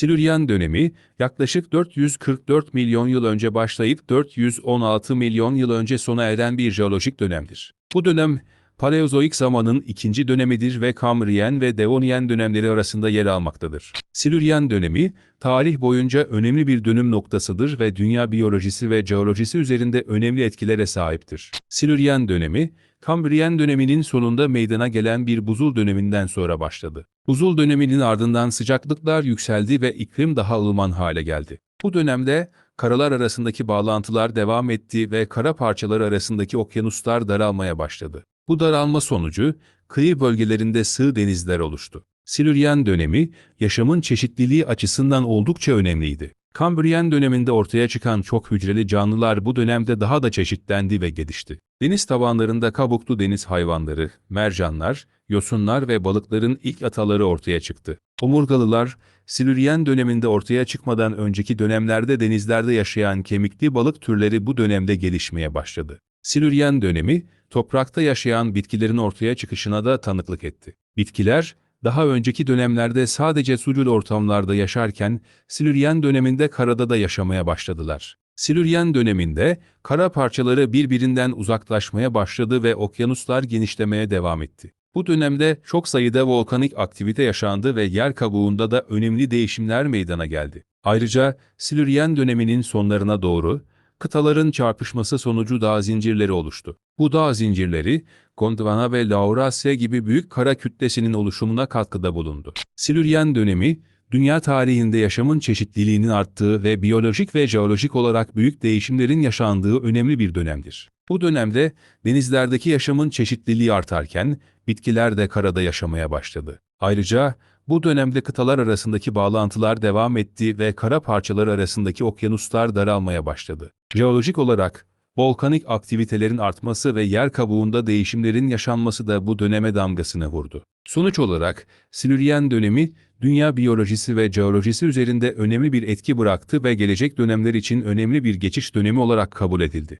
Silüryen dönemi, yaklaşık 444 milyon yıl önce başlayıp 416 milyon yıl önce sona eren bir jeolojik dönemdir. Bu dönem, Paleozoik zamanın ikinci dönemidir ve Kambriyen ve Devoniyen dönemleri arasında yer almaktadır. Silüryen dönemi, tarih boyunca önemli bir dönüm noktasıdır ve dünya biyolojisi ve jeolojisi üzerinde önemli etkilere sahiptir. Silüryen dönemi, Kambriyen döneminin sonunda meydana gelen bir buzul döneminden sonra başladı. Buzul döneminin ardından sıcaklıklar yükseldi ve iklim daha ılıman hale geldi. Bu dönemde karalar arasındaki bağlantılar devam etti ve kara parçaları arasındaki okyanuslar daralmaya başladı. Bu daralma sonucu kıyı bölgelerinde sığ denizler oluştu. Silüryen dönemi yaşamın çeşitliliği açısından oldukça önemliydi. Kambriyen döneminde ortaya çıkan çok hücreli canlılar bu dönemde daha da çeşitlendi ve gelişti. Deniz tabanlarında kabuklu deniz hayvanları, mercanlar, yosunlar ve balıkların ilk ataları ortaya çıktı. Omurgalılar, Silüryen döneminde ortaya çıkmadan önceki dönemlerde denizlerde yaşayan kemikli balık türleri bu dönemde gelişmeye başladı. Silüryen dönemi, toprakta yaşayan bitkilerin ortaya çıkışına da tanıklık etti. Bitkiler, daha önceki dönemlerde sadece sucul ortamlarda yaşarken, Silüryen döneminde karada da yaşamaya başladılar. Silüryen döneminde kara parçaları birbirinden uzaklaşmaya başladı ve okyanuslar genişlemeye devam etti. Bu dönemde çok sayıda volkanik aktivite yaşandı ve yer kabuğunda da önemli değişimler meydana geldi. Ayrıca Silüryen döneminin sonlarına doğru kıtaların çarpışması sonucu dağ zincirleri oluştu. Bu dağ zincirleri Gondwana ve Laurasya gibi büyük kara kütlesinin oluşumuna katkıda bulundu. Silüryen dönemi dünya tarihinde yaşamın çeşitliliğinin arttığı ve biyolojik ve jeolojik olarak büyük değişimlerin yaşandığı önemli bir dönemdir. Bu dönemde denizlerdeki yaşamın çeşitliliği artarken bitkiler de karada yaşamaya başladı. Ayrıca bu dönemde kıtalar arasındaki bağlantılar devam etti ve kara parçalar arasındaki okyanuslar daralmaya başladı. Jeolojik olarak volkanik aktivitelerin artması ve yer kabuğunda değişimlerin yaşanması da bu döneme damgasını vurdu. Sonuç olarak Silüryen dönemi dünya biyolojisi ve jeolojisi üzerinde önemli bir etki bıraktı ve gelecek dönemler için önemli bir geçiş dönemi olarak kabul edildi.